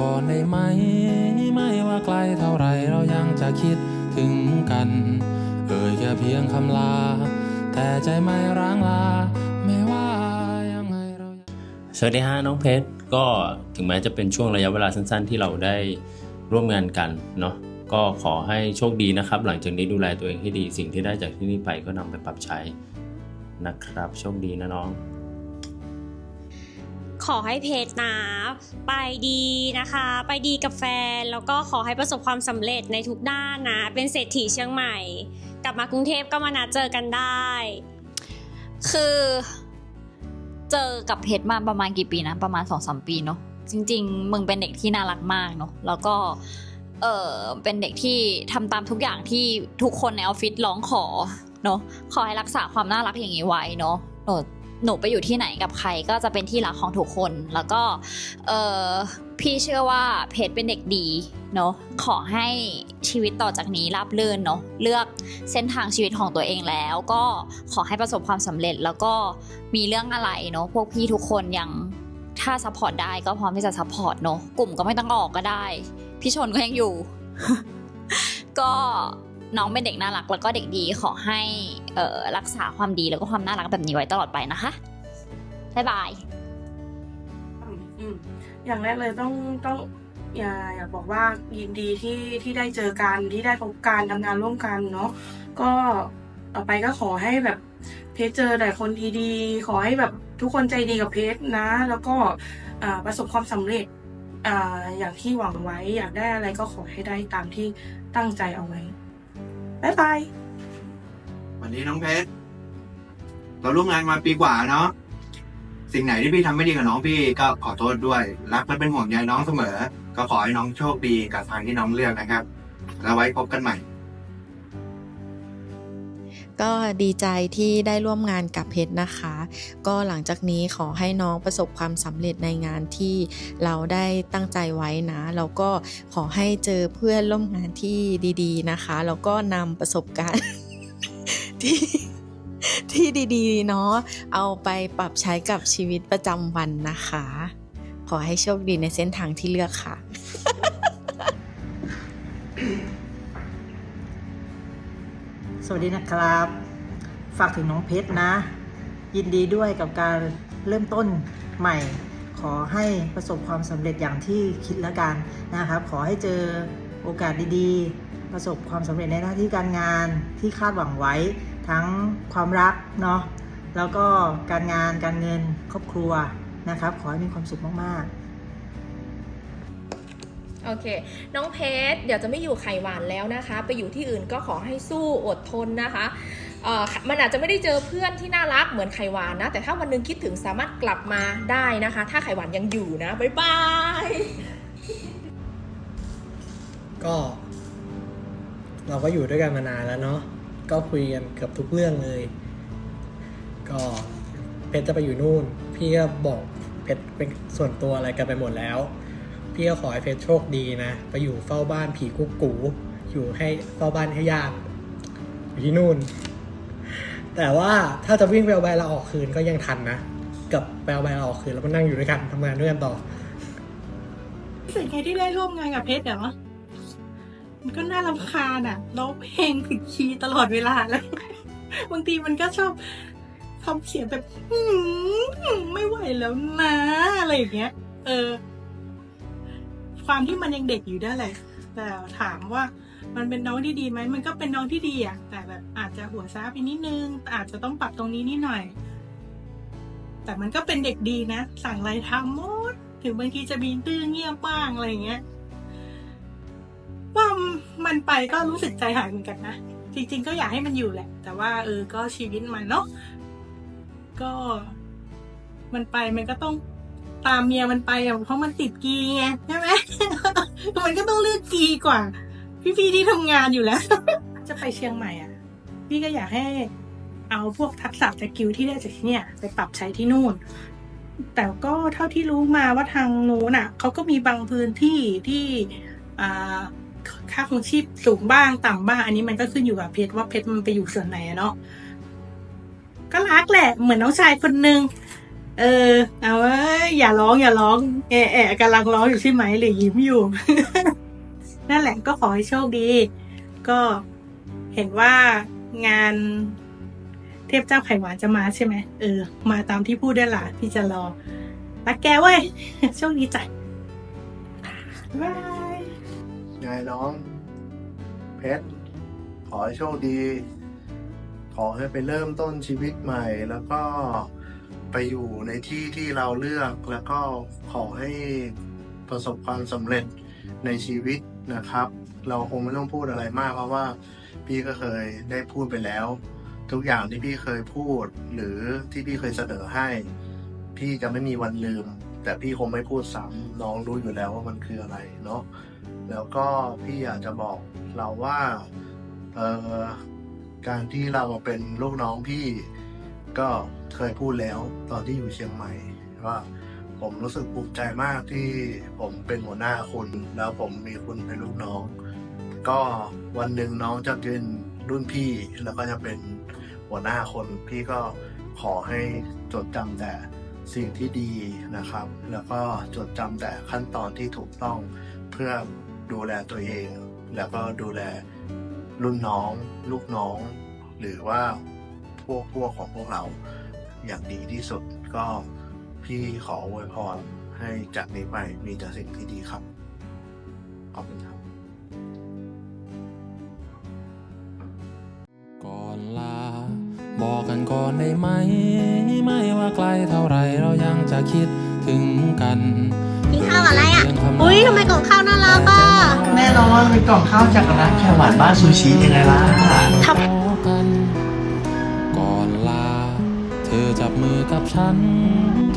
ก่อนได้ไหม ไม่ว่าไกลเท่าไรเรายังจะคิดถึงกัน เอ่ยแค่เพียงคำลา แต่ใจไม่ร้างลา ไม่ว่ายังไงเรา สวัสดีฮะน้องเพชรก็ถึงแม้จะเป็นช่วงระยะเวลาสั้นๆ ที่เราได้ร่วมงานกันเนาะก็ขอให้โชคดีนะครับ หลังจากนี้ดูแลตัวเองให้ดีสิ่งที่ได้จากที่นี่ไปก็นำไปปรับใช้นะครับ โชคดีนะน้อง ขอให้เพจนะไปดีนะคะ ไปดีกับแฟน แล้วก็ขอให้ประสบความสำเร็จในทุกด้านนะ เป็นเศรษฐีเชียงใหม่ กลับมากรุงเทพก็มานัดเจอกันได้ คือเจอกับเพชรมาประมาณกี่ปีนะ ประมาณ2อสปีเนาะจริง ๆ มึงเป็นเด็กที่น่ารักมากเนาะแล้วก็เออเป็นเด็กที่ทำตามทุกอย่างที่ทุกคนในออฟฟิศร้องขอเนาะขอให้รักษาความน่ารักอย่างนี้ไว้เนาะหนู หนูไปอยู่ที่ไหนกับใครก็จะเป็นที่รักของทุกคน แล้วก็เออพี่เชื่อว่าเพชรเป็นเด็กดีเนาะขอให้ชีวิตต่อจากนี้ราบรื่นเนาะเลือกเส้นทางชีวิตของตัวเองแล้ว ก็ขอให้ประสบความสำเร็จแล้วก็มีเรื่องอะไรเนาะพวกพี่ทุกคนยังถ้าซัพพอร์ตได้ก็พร้อมที่จะซัพพอร์ตเนาะกลุ่มก็ไม่ต้องออกก็ได้ พี่ชนก็ยังอยู่ ก็ น้องเป็นเด็กน่ารักแล้วก็เด็กดีขอให้รักษาความดีแล้วก็ความน่ารักแบบนี้ไว้ตลอดไปนะคะบ๊ายบายอย่างแรกเลยต้องต้องอย่าอยากบอกว่ายินดีที่ที่ได้เจอกันที่ได้พบกันทำงานร่วมกันเนาะก็ต่อไปก็ขอให้แบบเพจเจอแต่คนดีๆขอให้แบบทุกคนใจดีกับเพจนะ แล้วก็ประสบความสำเร็จออย่างที่หวังไว้อยากได้อะไรก็ขอให้ได้ตามที่ตั้งใจเอาไว้ บ๊ายบายวันนี้น้องเพชรเราร่วมงานมาปีกว่าเนาะสิ่งไหนที่พี่ทำไม่ดีกับน้องพี่ก็ขอโทษด้วย รักและเป็นห่วงใยน้องเสมอ ก็ขอให้น้องโชคดีกับทางที่น้องเลือกนะครับ แล้วไว้พบกันใหม่ ก็ดีใจที่ได้ร่วมงานกับเพชรนะคะ ก็หลังจากนี้ขอให้น้องประสบความสำเร็จในงานที่เราได้ตั้งใจไว้นะ แล้วก็ขอให้เจอเพื่อนร่วมงานที่ดี ๆ นะคะ แล้วก็นำประสบการณ์ที่ที่ดีๆ เนาะเอาไปปรับใช้กับชีวิตประจำวันนะคะ ขอให้โชคดีในเส้นทางที่เลือกค่ะ สวัสดีนะครับ ฝากถึงน้องเพชรนะ ยินดีด้วยกับการเริ่มต้นใหม่ ขอให้ประสบความสำเร็จอย่างที่คิดแล้วกันนะครับ ขอให้เจอโอกาสดีๆ ประสบความสำเร็จในหน้าที่การงานที่คาดหวังไว้ ทั้งความรักเนาะแล้วก็การงานการเงินครอบครัวนะครับ ขอให้มีความสุขมากๆ โอเค น้องเพชรเดี๋ยวจะไม่อยู่ไข่หวานแล้วนะคะ ไปอยู่ที่อื่นก็ขอให้สู้อดทนนะคะเอ่อมันอาจจะไม่ได้เจอเพื่อนที่น่ารักเหมือนไข่หวานนะ แต่ถ้าวันหนึงคิดถึงสามารถกลับมาได้นะคะ ถ้าไข่หวานยังอยู่นะ บ๊ายบาย ก็ เราก็อยู่ด้วยกันมานานแล้วเนาะ ก็คุยกันเกือบทุกเรื่องเลย ก็เพชรจะไปอยู่นู่น พี่ก็บอกเพชรเป็นส่วนตัวอะไรกันไปหมดแล้ว พี่ก็ขอให้เพชรโชคดีนะ ไปอยู่เฝ้าบ้านผีกุ๊กกู อยู่ให้เฝ้าบ้านให้ญาติอยู่ที่นู่น แต่ว่าถ้าจะวิ่งไปเอาใบลาออกคืนก็ยังทันนะกับไปเอาใบลาออกคืนแล้วมานั่งอยู่ด้วยกันทำงานด้วยกันต่อรู้สึกไงที่ได้ร่วมงานกับเพชรเหรอมันก็น่ารำคาญอะร้องเพลงผิดคีย์ตลอดเวลาแล้ว บางทีมันก็ชอบทำเสียงแบบหืมไม่ไหวแล้วนะ อะไรอย่างเงี้ย เออ ความที่มันยังเด็กอยู่ได้แหละแต่ถามว่ามันเป็นน้องที่ดีไหมมันก็เป็นน้องที่ดีอะแต่แบบอาจจะหัวซ้าไปนิดนึง อาจจะต้องปรับตรงนี้นิดหน่อย แต่มันก็เป็นเด็กดีนะ สั่งอะไรทำหมด ถึงบางทีจะบีนตื้อเงียบบ้างอะไรอย่างเงี้ยว่ามันไปก็รู้สึกใจหายเหมือนกันนะ จริง ๆ ก็อยากให้มันอยู่แหละ แต่ว่าเออก็ชีวิตมันเนาะก็มันไปมันก็ต้อง ตามเมียมันไปอะเพราะมันติดกีไงใช่ไหม มันก็ต้องเลือกกีกว่า พี่ๆที่ทำงานอยู่แล้ว จะไปเชียงใหม่อะ พี่ก็อยากให้เอาพวกทักษะสกิลที่ได้จากที่เนี่ย ไปปรับใช้ที่นู่น แต่ก็เท่าที่รู้มาว่าทางโน้นอะเขาก็มีบางพื้นที่ที่อ่าค่าครองชีพสูงบ้างต่ำบ้าง อันนี้มันก็ขึ้นอยู่กับเพชรว่าเพชรมันไปอยู่ส่วนไหนเนาะก็รักแหละเหมือนน้องชายคนนึง เออ เอาเว้ยอย่าร้องอย่าร้องแอะแอะกำลังร้องอยู่ใช่ไหมหรือยิ้มอยู่ นั่นแหละก็ขอให้โชคดี ก็เห็นว่างานเทพเจ้าไข่หวานจะมาใช่ไหมเออ มาตามที่พูดได้ล่ะพี่จะรอรักแกเว้ยโชคดีจ้ะบายไงน้อง เพชรขอให้โชคดี ขอให้ไปเริ่มต้นชีวิตใหม่แล้วก็ ไปอยู่ในที่ที่เราเลือกแล้วก็ขอให้ประสบความสำเร็จในชีวิตนะครับ เราคงไม่ต้องพูดอะไรมาก เพราะว่าพี่ก็เคยได้พูดไปแล้ว ทุกอย่างที่พี่เคยพูด หรือที่พี่เคยเสนอให้ พี่จะไม่มีวันลืม แต่พี่คงไม่พูดซ้ำน้องรู้อยู่แล้วว่ามันคืออะไรเนาะแล้วก็พี่อยากจะบอกเราว่าเออการที่เราเป็นลูกน้องพี่ ก็เคยพูดแล้วตอนที่อยู่เชียงใหม่ว่าผมรู้สึกภูมิใจมากที่ผมเป็นหัวหน้าคุณ แล้วผมมีคุณเป็นลูกน้อง ก็วันหนึ่งน้องจะเป็นรุ่นพี่แล้วก็จะเป็นหัวหน้าคนพี่ก็ขอให้จดจำแต่สิ่งที่ดีนะครับ แล้วก็จดจำแต่ขั้นตอนที่ถูกต้องเพื่อดูแลตัวเอง แล้วก็ดูแลรุ่นน้อง ลูกน้อง หรือว่า พวกพวกของพวกเราอย่างดีที่สุดก็พี่ขออวยพรให้จากนี้ไปมีแต่สิ่งที่ดีครับ ขอบคุณครับ ก่อนลา บอกกันก่อนได้ไหม ไม่ว่าไกลเท่าไรเรายังจะคิดถึงกันกินข้าวอะไรอะเพียงคำอุ้ยทำไมกล่องข้าวน่ารักอะ แน่นอนเป็นกล่องข้าวจากร้านแค่หวานบ้านซูชิยังไงล่ะทำ กับฉัน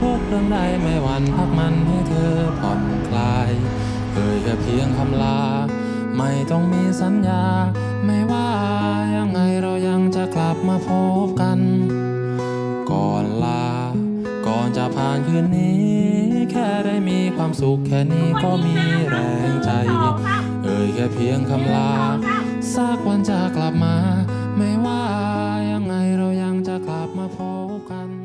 ทุกเรื่องใดไม่หวั่นพักมันให้เธอผ่อนคลายเคยแค่เพียงคำลา ไม่ต้องมีสัญญา ไม่ว่ายังไงเรายังจะกลับมาพบกัน ก่อนลา ก่อนจะผ่านคืนนี้ แค่ได้มีความสุขแค่นี้ก็มีแรงใจ เอ่ยแค่เพียงคำลาสักวันจะกลับมา ไม่ว่ายังไงเรายังจะกลับมาพบกัน